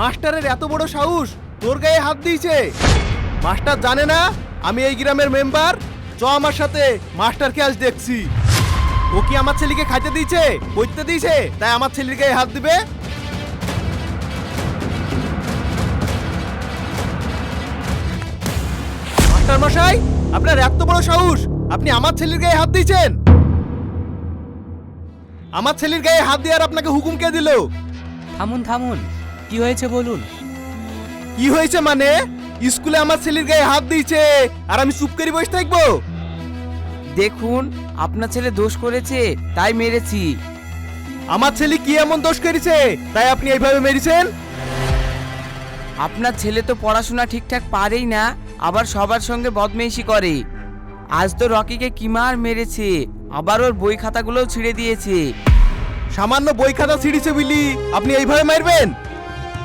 মাস্টারের এত বড় সাহস তোর গায়ে হাত দিয়েছে। মাস্টার জানে না, আমি এই গ্রামের মেম্বার। চ আমার সাথে, মাস্টারকে আজ দেখছি। ও কি আমার ছেলেকে খাইতে দিয়েছে পড়তে দিয়েছে? তাই আমার ছেলের গায়ে হাত দিবে? মাস্টার মশাই, আপনার এত বড় সাহস, আপনি আমার ছেলের গায়ে হাত দিয়েছেন? আমার ছেলের গায়ে হাত দেওয়ার আপনাকে হুকুম কে দিল? থামুন থামুন। কি হয়েছে বলুন? কি হয়েছে মানে? স্কুলে আমার ছেলের গায়ে হাত দিয়েছে আর আমি চুপ করে বসে থাকব? দেখুন আপনার ছেলে দোষ করেছে তাই মেরেছি। আমার ছেলে কি এমন দোষ করেছে তাই আপনি এইভাবে মেরেছেন? আপনার ছেলে তো পড়াশোনা ঠিকঠাক পারেই না আবার সবার সঙ্গে বদমেশি করে। আজ তো রকিকে কিমার মেরেছে আবার ওর বই খাতাগুলোও ছিঁড়ে দিয়েছে। সামান্য বই খাতা ছিঁড়েছে বুঝলি আপনি এইভাবে মারবেন?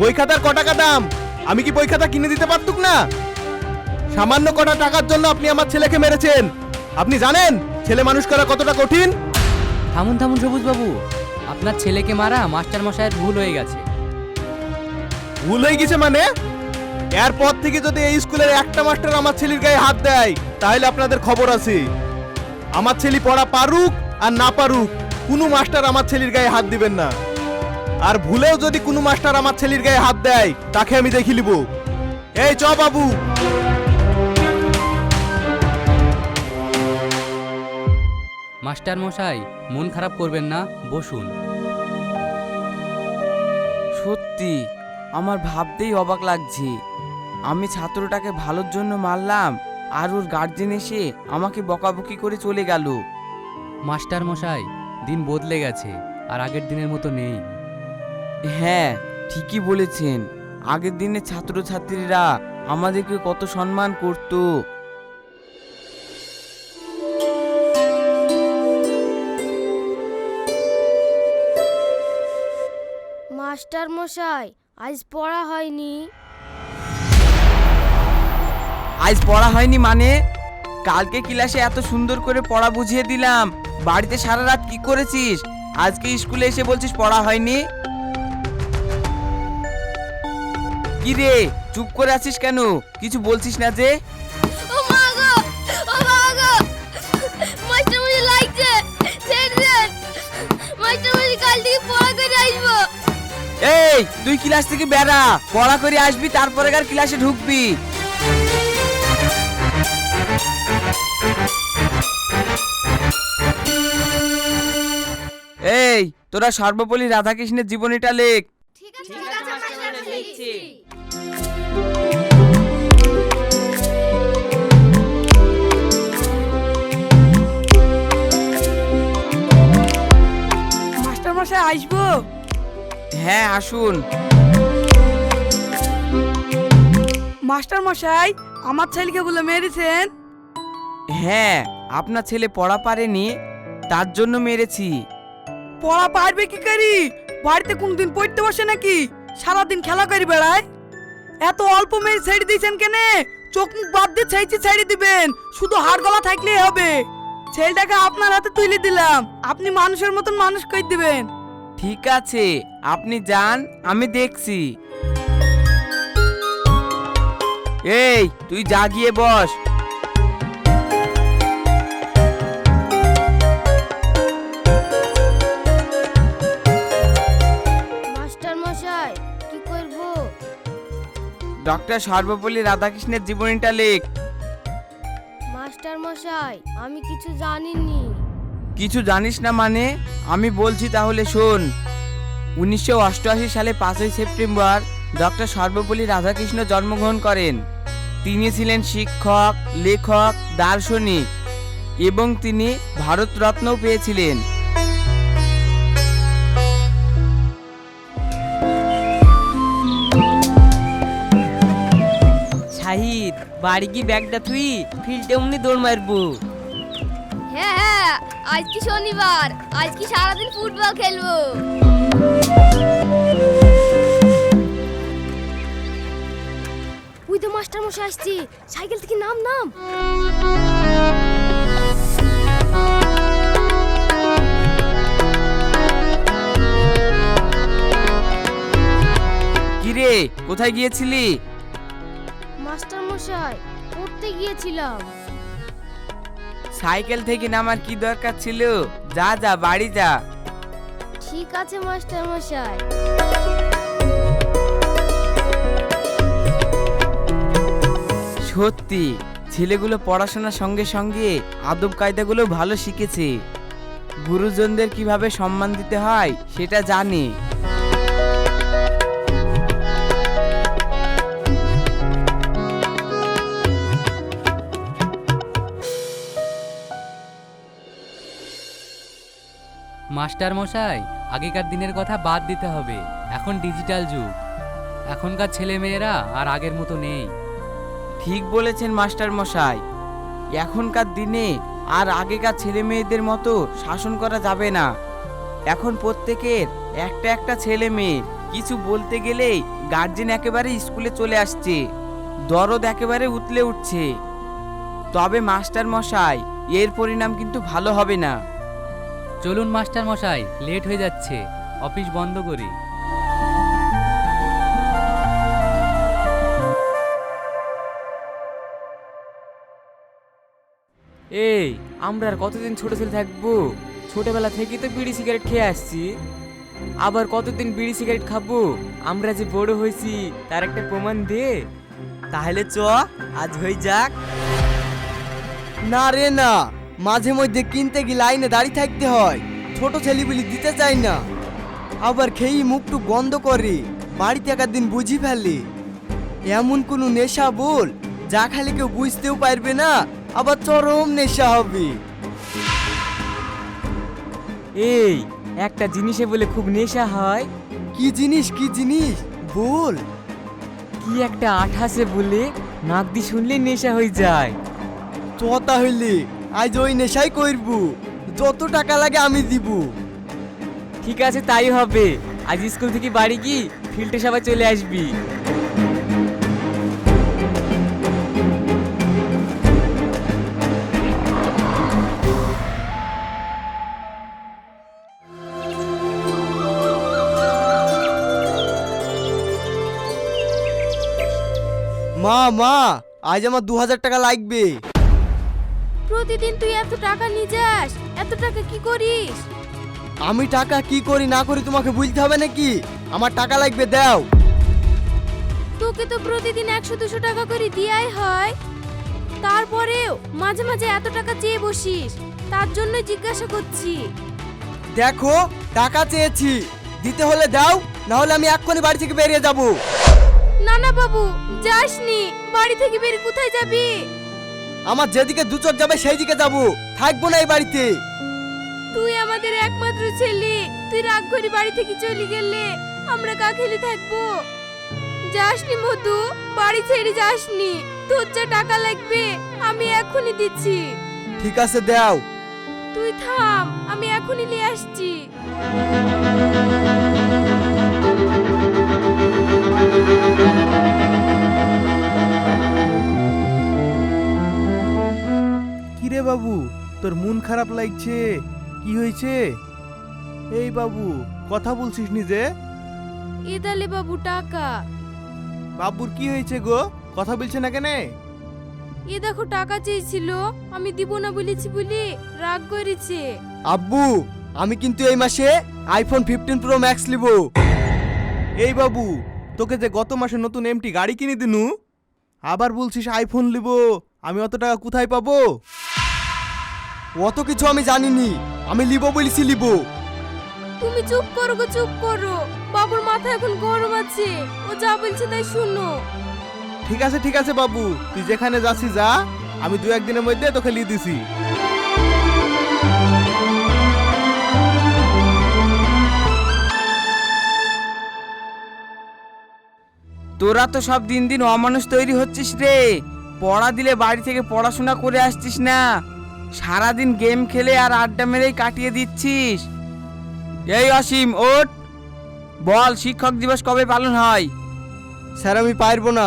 বই খাতার ক টাকা দাম? আমি কি বই খাতা কিনে দিতে পারতুক না? সামান্য কটা টাকার জন্য আপনি আমার ছেলেকে মেরেছেন। আপনি জানেন ছেলে মানুষ করা কতটা কঠিন? থামুন থামুন সবুজ বাবু আপনার ছেলেকে মারা মাস্টার মশাইয়ের ভুল হয়ে গেছে। ভুল হয়ে গেছে মানে? এরপর থেকে যদি এই স্কুলের একটা মাস্টার আমার ছেলের গায়ে হাত দেয় তাহলে আপনাদের খবর আছে। আমার ছেলে পড়া পারুক আর না পারুক কোনো মাস্টার আমার ছেলের গায়ে হাত দিবেন না। আর ভুলেও যদি কোনো মাস্টার আমার ছেলের গায়ে হাত দেয় তাকে আমি দেখি নিব। এই চ বাবু। মাস্টার মশাই মন খারাপ করবেন না বসুন। সত্যি আমার ভাবতেই অবাক লাগছে। আমি ছাত্রটাকে ভালোর জন্য মারলাম আর ওর গার্জেন এসে আমাকে বকাবকি করে চলে গেল। মাস্টার মশাই দিন বদলে গেছে আর আগের দিনের মতো নেই। হ্যাঁ ঠিকই বলেছেন। আগের দিনে ছাত্রছাত্রীরা আমাদেরকে কত সম্মান করতো। মাস্টার মশাই আজ পড়া হয়নি। আজ পড়া হয়নি মানে? কালকে ক্লাসে এত সুন্দর করে পড়া বুঝিয়ে দিলাম। বাড়িতে সারা রাত কি করেছিস? আজকে স্কুলে এসে বলছিস পড়া হয়নি? কি রে চুপ করে আছিস কেন? কিছু বলছিস না যে? ও মা গো ও মা গো। মাস্টার মশাই লাগছে ছেড়ে মাস্টার মশাই কাল থেকে পড়া করে আসব। এই তুই ক্লাস থেকে বেড়া পড়া করে আসবি তারপরে আর ক্লাসে ঢুকবি? এই তোরা সর্বপল্লী রাধাকৃষ্ণের জীবনীটা লেখ। ঠিক আছে ঠিক আছে মাস্টার মাস্টার মশাই আসব? হ্যাঁ আসুন। মাস্টার মশাই আমার ছেলেকে বলে মেরেছেন? হ্যাঁ আপনার ছেলে পড়া পারেনি তার জন্য মেরেছি। পড়া পারবে কি করি? বাড়িতে কোনদিন পড়তে বসে নাকি? সারাদিন খেলা করি বেড়ায়? এত অল্প মেয়ে ছেড়ে দিয়েছেন কেনে? চোখ মুখ বাদ দিয়ে ছেড়েছি ছেড়ে দিবেন। শুধু হাড় গলা থাকলেই হবে। ছেলেটাকে আপনার হাতে তুলে দিলাম। আপনি মানুষের মতন মানুষ করে দিবেন? ঠিক আছে, আপনি যান, আমি দেখছি। এই, তুই জাগিয়ে বস। ডক্টর সর্বপল্লী রাধাকৃষ্ণের জীবনীটা লেখ। মাস্টার মশাই আমি কিছু জানিনি। কিছু জানিস না মানে? আমি বলছি তাহলে শোন। উনিশশো অষ্টআশি সালে পাঁচই সেপ্টেম্বর ডক্টর সর্বপল্লী রাধাকৃষ্ণ জন্মগ্রহণ করেন। তিনি ছিলেন শিক্ষক লেখক দার্শনিক এবং তিনি ভারতরত্নও পেয়েছিলেন। বাড়ি কি ব্যাগটা তুই ফিল্ডে অমনি দৌড় মারবো। হ্যাঁ হ্যাঁ আজ কি শনিবার আজ কি সারাদিন ফুটবল খেলব। ওই তো মাস্টার মশাই আসছি সাইকেল থেকে নাম নাম। কিরে কোথায় গিয়েছিলি? মাস্টার মশাই পড়তে গিয়েছিলাম। সাইকেল থেকে নামার কি দরকার ছিল? যা যা বাড়ি যা। ঠিক আছে মাস্টার মশাই সত্যি ছেলেগুলো পড়াশোনার সঙ্গে সঙ্গে আদব কায়দাগুলো ভালো শিখেছে। গুরুজনদের কীভাবে সম্মান দিতে হয় সেটা জানে। মাস্টার মশাই, আগেকার দিনের কথা বাদ দিতে হবে। এখন ডিজিটাল যুগ। এখনকার ছেলে মেয়েরা আর আগের মতো নেই। ঠিক বলেছেন, মাস্টার মশাই। এখনকার দিনে আর আগেকার ছেলে মেয়েদের মতো শাসন করা যাবে না। এখন প্রত্যেকের একটা একটা ছেলে মেয়ে কিছু বলতে গেলেই গার্জেন একেবারে স্কুলে চলে আসছে। দরদ একেবারে উতলে উঠছে। তবে মাস্টার মশাই, এর পরিণাম কিন্তু ভালো হবে না। চলুন মাস্টার মশাই লেট হয়ে যাচ্ছে। অফিস বন্ধ করি। এই আমরা আর কতদিন ছোট ছেলে থাকব? ছোটবেলা থেকেই তো বিড়ি সিগারেট খেয়ে আসছি। আবার কতদিন বিড়ি সিগারেট খাব? আমরা যে বড় হয়েছি তার একটা প্রমাণ দে। তাহলে চ আজ হয়ে যাক। না রে না। মাঝে মধ্যে কিনতে গিয়ে লাইনে দাঁড়িয়ে থাকতে হয়। ছোট ছেলেগুলি দিতে চাই না। আবার খেয়েই মুখটু বন্ধ করে বাড়িতে একার দিন বুঝি ফেলে। এমন কোনো নেশা বল যা খালি কেউ বুঝতেও পারবে না আবার চরম নেশা হবে। এই একটা জিনিসে বলে খুব নেশা হয়। কি জিনিস কি জিনিস? বল। কি একটা আঠাসে বলে নাক দিয়ে শুনলে নেশা হয়ে যায়। চ তাহলে। আজ ওই নেশাই করব। যত টাকা লাগে আমি দিব। ঠিক আছে তাই হবে। আজ স্কুল থেকে বাড়ি কি ফিল্ডে সবাই চলে আসবি। মা মা আজ আমার দু হাজার টাকা লাগবে। প্রতিদিন তুই এত টাকা নিয়ে যাস এত টাকা কি করিস? আমি টাকা কি করি না করি তোমাকে বুঝতে হবে নাকি? আমার টাকা লাগবে দাও। তোকে তো প্রতিদিন একশো দুশো টাকা করে দিয়াই হয়। তারপরেও মাঝে মাঝে এত টাকা চেয়ে বসিস। তার জন্য জিজ্ঞাসা করছি। দেখো টাকা চেয়েছি। দিতে হলে দাও না হলে আমি এক্ষুনি বাড়ি থেকে বেরিয়ে যাব। না না বাবু যাসনি। বাড়ি থেকে বের কোথায় যাবি? আমার যেদিকে দু চোখ যাবে সেই দিকে যাব। থাকব না এই বাড়িতে। তুই আমাদের একমাত্র ছেলে। তুই রাগ করে বাড়ি থেকে চলে গেলে আমরা কাকেলি থাকব? যাসনি মধু বাড়ি ছেড়ে যাসনি। তোর যা টাকা লাগবে আমি এখনই দিচ্ছি। ঠিক আছে দাও। তুই থাম আমি এখনই নিয়ে আসছি। কিরে বাবু? তোর মন খারাপ লাগছে? কি হয়েছে? এই বাবু কথা বলছিস নি নিজে এদালে বাবু টাকা। বাবুর কি হয়েছে গো? কথা বলছে না কেনে? এ দেখো টাকা চেয়েছিল। আমি দিব না বলেছি বলি রাগ করেছে। আব্বু আমি কিন্তু এই মাসে আইফোন ফিফটিন প্রো ম্যাক্স নিব এই বাবু তোকে যে গত মাসে নতুন এমটি গাড়ি কিনে দিনু আবার বলছিস আইফোন লিব। আমি অত টাকা কোথায় পাবো? অত কিছু আমি জানিনি। আমি লিব বলেছি লিব। তুমি চুপ করো গো চুপ করো। বাবুর মাথা এখন গরম আছে। ও যা বলছে তাই শুনো। ঠিক আছে ঠিক আছে বাবু। তুই যেখানে যাচ্ছি যা। আমি দু একদিনের মধ্যে তোকে লিয়ে দিছি। তোরা তো সব দিন দিন অমানুষ তৈরি হচ্ছিস রে। পড়া দিলে বাড়ি থেকে পড়াশোনা করে আসছিস না? সারাদিন গেম খেলে আর আড্ডা মেরেই কাটিয়ে দিচ্ছিস। এই অসীম ওট বল শিক্ষক দিবস কবে পালন হয়? স্যার আমি পারব না।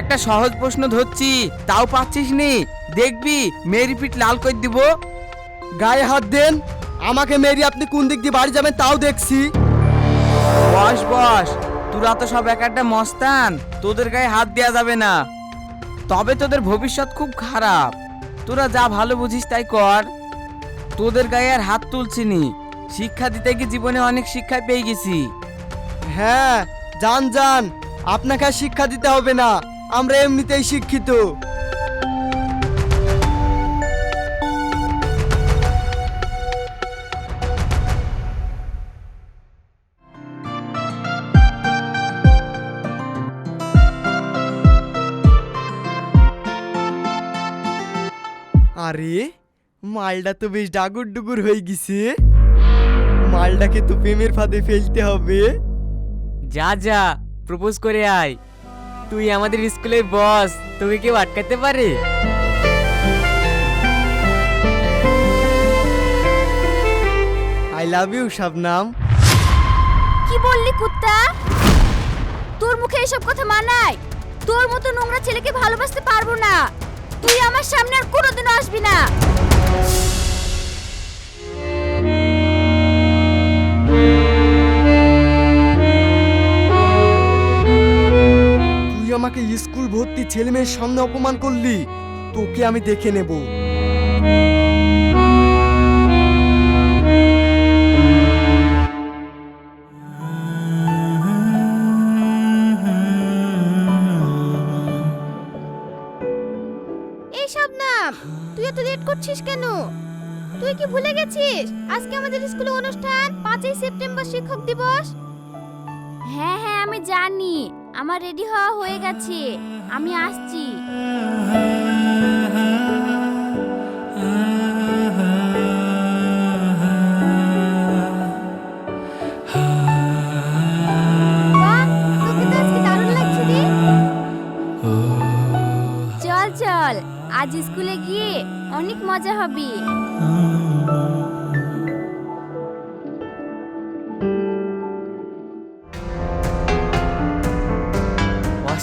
একটা সহজ প্রশ্ন ধরছি তাও পাচ্ছিস নি? দেখবি মেরি পিঠ লাল করে দিব। গায়ে হাত দেন। আমাকে মেরি আপনি কোন দিক দিয়ে বাড়ি যাবেন তাও দেখছি। বস বস তোরা তো সব এক একটা মস্তান তোদের গায়ে হাত দেওয়া যাবে না। তবে তোদের ভবিষ্যৎ খুব খারাপ। তোরা যা ভালো বুঝিস তাই কর। তোদের গায়ে আর হাত তুলছিনি শিক্ষা দিতে গিয়ে জীবনে অনেক শিক্ষা পেয়ে গেছি। হ্যাঁ যান যান। আপনাকে আর শিক্ষা দিতে হবে না। আমরা এমনিতেই শিক্ষিত। আরে মালটা তো বেশ ডাগুর ডুগুর হয়ে গেছে। মালটাকে তো প্রেমের ফাঁদে ফেলতে হবে। যা যা প্রপোজ করে আয়। তুই আমাদের স্কুলের বস তোকে কেউ আটকাতে পারে? I love you Shabnam. কি বললি কুত্তা? তোর মুখে এসব কথা মানায়? তোর মতো নোংরা ছেলেকে ভালোবাসতে পারব না। তুই আমার সামনে আর কোনোদিনও আসবি না। তুই আমাকে স্কুল ভর্তি ছেলেমেয়ের সামনে অপমান করলি, তোকে আমি দেখে নেব। আজকে আমাদের স্কুলে অনুষ্ঠান, পাঁচই সেপ্টেম্বর শিক্ষক দিবস। হ্যাঁ হ্যাঁ আমি জানি। আমার রেডি হওয়া হয়ে গেছে। আমি আসছি।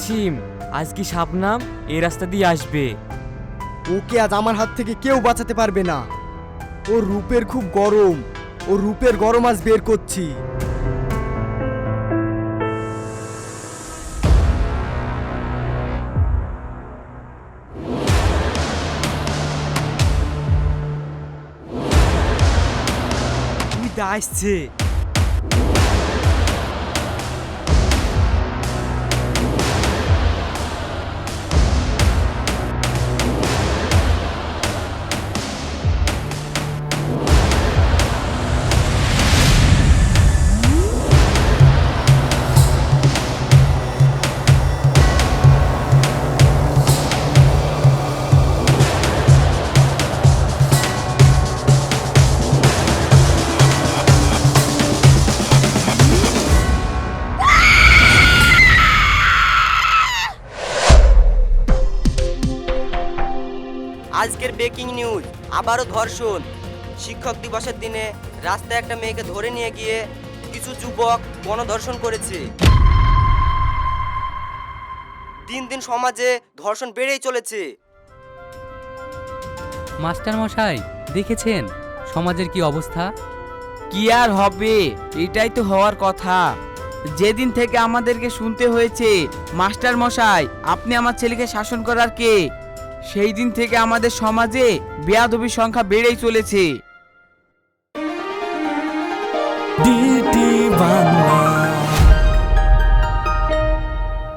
অসীম আজ কি শাবনাম? এই রাস্তা দিয়ে আসবে। ওকে আজ আমার হাত থেকে কেউ বাঁচাতে পারবে না। ওর রূপের খুব গরম। ও রূপের গরম আজ বের করছি। আসছে আবারও ধর্ষণ। শিক্ষক দিবসের দিনে রাস্তায় একটা মেয়েকে ধরে নিয়ে গিয়ে কিছু যুবক গণধর্ষণ করেছে। দিন দিন সমাজে ধর্ষণ বেড়েই চলেছে। মাস্টার মশাই দেখেছেন সমাজের কি অবস্থা? কি আর হবে? এটাই তো হওয়ার কথা। যেদিন থেকে আমাদেরকে শুনতে হয়েছে মাস্টার মশাই আপনি আমার ছেলেকে শাসন করার কে? সেই দিন থেকে আমাদের সমাজে বেয়াদবির সংখ্যা বেড়েই চলেছে। ডিটি বাংলা